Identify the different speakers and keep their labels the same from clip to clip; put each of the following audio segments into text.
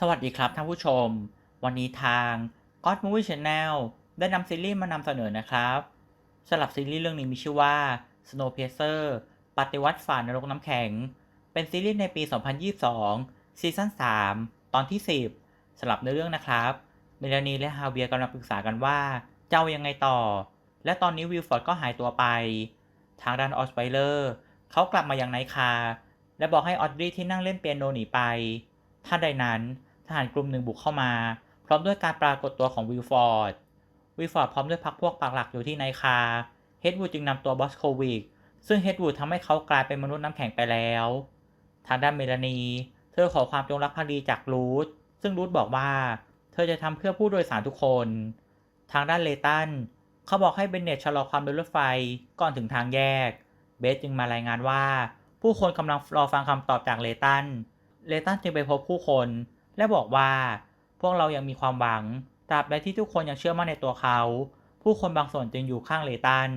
Speaker 1: สวัสดีครับท่านผู้ชม วันนี้ทาง God Movie Channel ได้นำซีรีส์มานำเสนอนะครับสำหรับซีรีส์เรื่องนี้มีชื่อว่า Snowpiercer ปฏิวัติฝ่านรกน้ำแข็ง เป็นซีรีส์ในปี 2022 ซีซั่น 3 ตอนที่ 10สำหรับเนื้อเรื่องนะครับเมลานีและฮาเวียกำลังปรึกษากันว่าจะเอายังไงต่อ และตอนนี้วิลฟอร์ดก็หายตัวไป ทางด้านออสไวเลอร์เขากลับมายังไนคาและบอกให้ออดรีที่นั่งเล่นเปียโนหนีไป ท่านใดนั้นทหารกลุ่มหนึ่งบุกเข้ามา พร้อมด้วยการปรากฏตัวของวิลฟอร์ด วิลฟอร์ดพร้อมด้วยพรรคพวกปักหลักอยู่ที่ไนคา เฮดวูดจึงนำตัวบอสโควิก ซึ่งเฮดวูดทำให้เขากลายเป็นมนุษย์น้ำแข็งไปแล้ว ทางด้านเมลานี เธอขอความจงรักภักดีจากรูธซึ่งรูธบอกว่า เธอจะทำเพื่อผู้โดยสารทุกคน ทางด้านเลตัน เขาบอกให้เบนเนตชะลอความเร็วรถไฟก่อนถึงทางแยก เบสจึงมารายงานว่า ผู้คนกำลังรอฟังคำตอบจากเลตัน เลตันจึงไปพบผู้คน และบอกว่า พวกเรายังมีความหวังตราบใดที่ทุกคนยังเชื่อมั่นในตัวเขา ผู้คนบางส่วนจึงอยู่ข้างเลตัน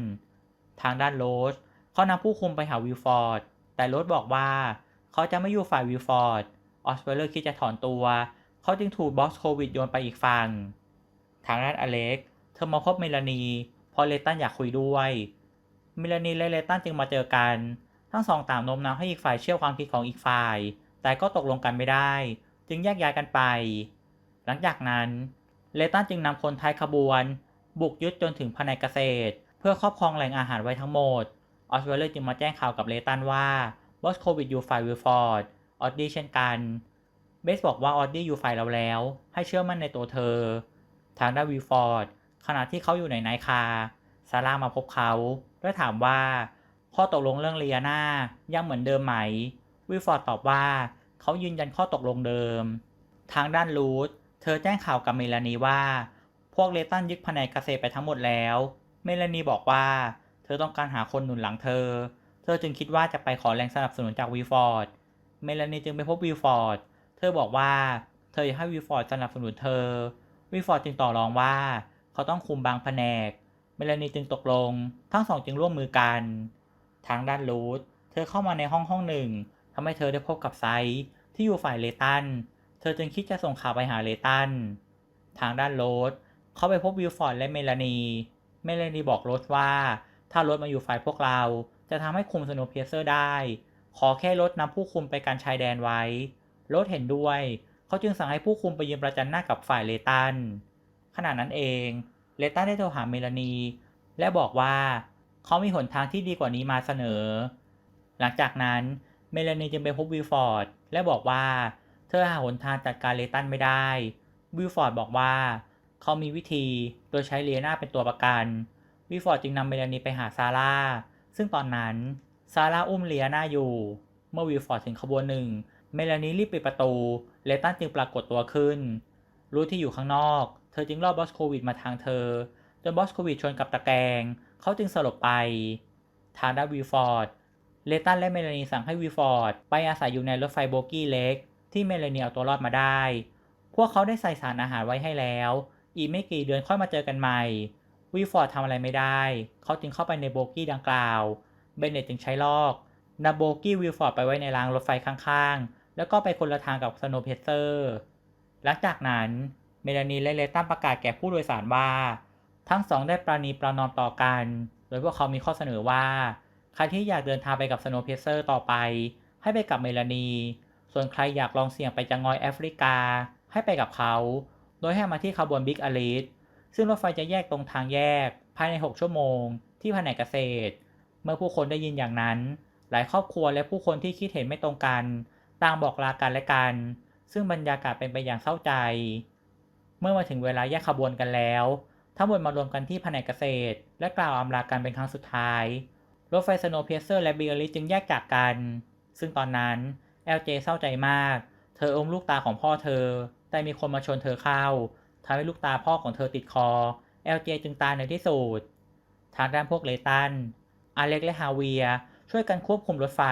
Speaker 1: ทางด้านโรสเขานำผู้คุมไปหาวิลฟอร์ด แต่โรสบอกว่า เขาจะไม่อยู่ฝ่ายวิลฟอร์ด ออสเวลเลอร์คิดจะถอนตัว เขาจึงถูกบอสโควิดโยนไปอีกฝั่ง ทางด้านอเล็ก เธอมาพบเมลานีเพราะเลตันอยากคุยด้วย เมลานีและเลตันจึงมาเจอกัน ทั้งสองต่างโน้มน้าวให้อีกฝ่ายเชื่อความคิดของอีกฝ่าย แต่ก็ตกลงกันไม่ได้ จึงแยกย้ายกันไป หลังจากนั้นเลตันจึงนำคนไทยขบวน บุกยึดจนถึงแผนเกษตร เพื่อครอบครองแหล่งอาหารไว้ทั้งหมด ออสเวลเลอร์จึงมาแจ้งข่าวกับเลตันว่าบอสโควิดอยู่ฝ่ายวิลฟอร์ด ออดดี้เช่นกัน เบสบอกว่าออดดี้อยู่ฝ่ายเราแล้ว ให้เชื่อมั่นในตัวเธอ ทางด้านวิลฟอร์ดขณะที่เขาอยู่ในไนคาซาร่ามาพบเขาและถามว่าข้อตกลงเรื่องเลียนายังเหมือนเดิมไหม วิลฟอร์ดตอบว่า เขายืนยันข้อตกลงเดิม ทางด้านรูทเธอแจ้งข่าวกับเมลานีว่า พวกเลตันยึดแผนกเกษตรไปทั้งหมดแล้ว เมลานีบอกว่า เธอต้องการหาคนหนุนหลังเธอ เธอจึงคิดว่าจะไปขอแรงสนับสนุนจากวิฟอร์ด เมลานีจึงไปพบวิฟอร์ด เธอบอกว่า เธออยากให้วิฟอร์ดสนับสนุนเธอวิฟอร์ดจึงต่อรองว่า เขาต้องคุมบางแผนก เมลานีจึงตกลง ทั้งสองจึงร่วมมือกัน ทางด้านรูทเธอเข้ามาในห้องห้องหนึ่ง ทำให้เธอได้พบกับไซที่อยู่ฝ่ายเลตัน เธอจึงคิดจะส่งข่าวไปหาเลตัน ทางด้านโรสเขาไปพบวิลฟอร์ดและเมลานี เมลานีบอกโรสว่า ถ้าโรสมาอยู่ฝ่ายพวกเรา จะทำให้คุมสโนเพียเซอร์ได้ ขอแค่โรสนำผู้คุมไปการชายแดนไว้ โรสเห็นด้วย เขาจึงสั่งให้ผู้คุมไปยืนประจันหน้ากับฝ่ายเลตัน ขณะนั้นเอง เลตันได้โทรหาเมลานี และบอกว่าเขามีหนทางที่ดีกว่านี้มาเสนอ หลังจากนั้น เมลานีจึงไปพบวิลฟอร์ด และบอกว่า เธอหาหนทางจัดการเลตันไม่ได้ วิลฟอร์ดบอกว่า เขามีวิธีโดยใช้เลียนาเป็นตัวประกัน วิลฟอร์ดจึงนำเมลานีไปหาซาร่า ซึ่งตอนนั้นซาร่าอุ้มเลียนาอยู่ เมื่อวิลฟอร์ดถึงขบวนหนึ่ง เมลานีรีบปิดประตู เลตันจึงปรากฏตัวขึ้น รู้ที่อยู่ข้างนอก เธอจึงล่อบอสโควิดมาทางเธอ จนบอสโควิดชนกับตะแกรง เขาจึงสลบไป ทางด้านวิลฟอร์ด เลตันและเมลานีสั่งให้วิฟอร์ดไปอาศัยอยู่ในรถไฟโบกี้เล็ก ที่เมลานีเอาตัวรอดมาได้ พวกเขาได้ใส่สารอาหารไว้ให้แล้ว อีกไม่กี่เดือนค่อยมาเจอกันใหม่ วิฟอร์ดทำอะไรไม่ได้ เขาจึงเข้าไปในโบกี้ดังกล่าว เบนเนตจึงใช้ลอกนำโบกี้วิฟอร์ดไปไว้ในรางรถไฟข้างๆ แล้วก็ไปคนละทางกับสโนว์เพเซอร์ หลังจากนั้นเมลานีและเลตันประกาศแก่ผู้โดยสารว่า ทั้งสองได้ปราณีประนอมต่อกัน โดยพวกเขามีข้อเสนอว่า ใครที่อยากเดินทางไปกับสโนว์เพเซอร์ต่อไป ให้ไปกับเมลานี ส่วนใครอยากลองเสี่ยงไปจังงอยแอฟริกา ให้ไปกับเขา โดยให้มาที่ขบวนบิ๊กอลิสซึ่งรถไฟจะแยกตรงทางแยก ภายใน 6 ชั่วโมง ที่แผนกเกษตร เมื่อผู้คนได้ยินอย่างนั้น หลายครอบครัวและผู้คนที่คิดเห็นไม่ตรงกัน ต่างบอกลากันและกัน ซึ่งบรรยากาศเป็นไปอย่างเศร้าใจ เมื่อมาถึงเวลาแยกขบวนกันแล้ว ทั้งหมดมารวมกันที่แผนกเกษตร และกล่าวอำลากันเป็นครั้งสุดท้าย รถไฟสโนว์เพเซอร์และบิลลิจึงแยกจากกัน ซึ่งตอนนั้น LJ เศร้าใจมาก เธออมลูกตาของพ่อเธอ แต่มีคนมาชนเธอเข้าทำให้ลูกตาพ่อของเธอติดคอ LJ จึงตายในที่สุด ทางด้านพวกเลตัน อเล็กและฮาเวียช่วยกันควบคุมรถไฟ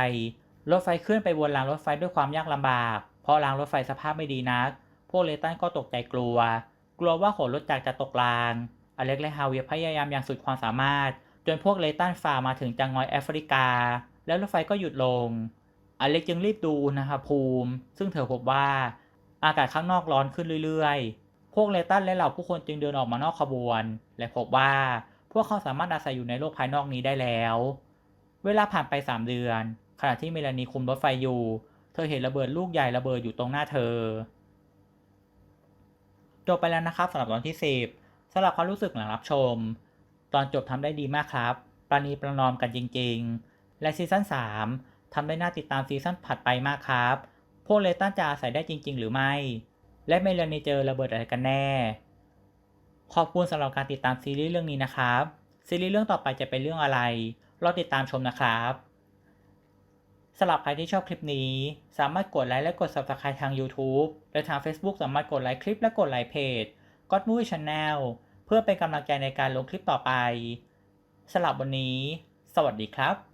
Speaker 1: รถไฟเคลื่อนไปบนรางรถไฟด้วยความยากลำบาก เพราะรางรถไฟสภาพไม่ดีนัก พวกเลตันก็ตกใจกลัว กลัวว่าขนรถจักรจะตกราง อเล็กและฮาเวียพยายามอย่างสุดความสามารถ จนพวกเลตันฝ่ามาถึงจังงอยแอฟริกา แล้วรถไฟก็หยุดลง อเล็กจึงรีบดูอุณหภูมิ ซึ่งเธอพบว่าอากาศข้างนอกร้อนขึ้นเรื่อยๆ พวกเลตันและเหล่าผู้คนจึงเดินออกมานอกขบวน และพบว่าพวกเขาสามารถอาศัยอยู่ในโลกภายนอกนี้ได้แล้ว เวลาผ่านไปสามเดือน ขณะที่เมลานีคุมรถไฟอยู่ เธอเห็นระเบิดลูกใหญ่ระเบิดอยู่ตรงหน้าเธอ จบไปแล้วนะครับสำหรับตอนที่ 10สำหรับความรู้สึกหลังรับชม ตอนจบทำได้ดีมากครับ ประนีประนอมกันจริงๆ และซีซั่น3ทำได้น่าติดตามซีซั่นถัดไปมากครับ พวกเลตันจะอาศัยได้จริง ๆ หรือไม่ และเมลานีเจอระเบิดอะไรกันแน่ ขอบคุณสำหรับการติดตามซีรีส์เรื่องนี้นะครับ ซีรีส์เรื่องต่อไปจะเป็นเรื่องอะไร รอติดตามชมนะครับสำหรับใครที่ชอบคลิปนี้ สามารถกดไลค์และกด Subscribe ทาง YouTube และทาง Facebook สามารถกดไลค์คลิปและกดไลค์เพจ God Movie Channel เพื่อเป็นกำลังใจในการลงคลิปต่อไปสำหรับวันนี้ สวัสดีครับ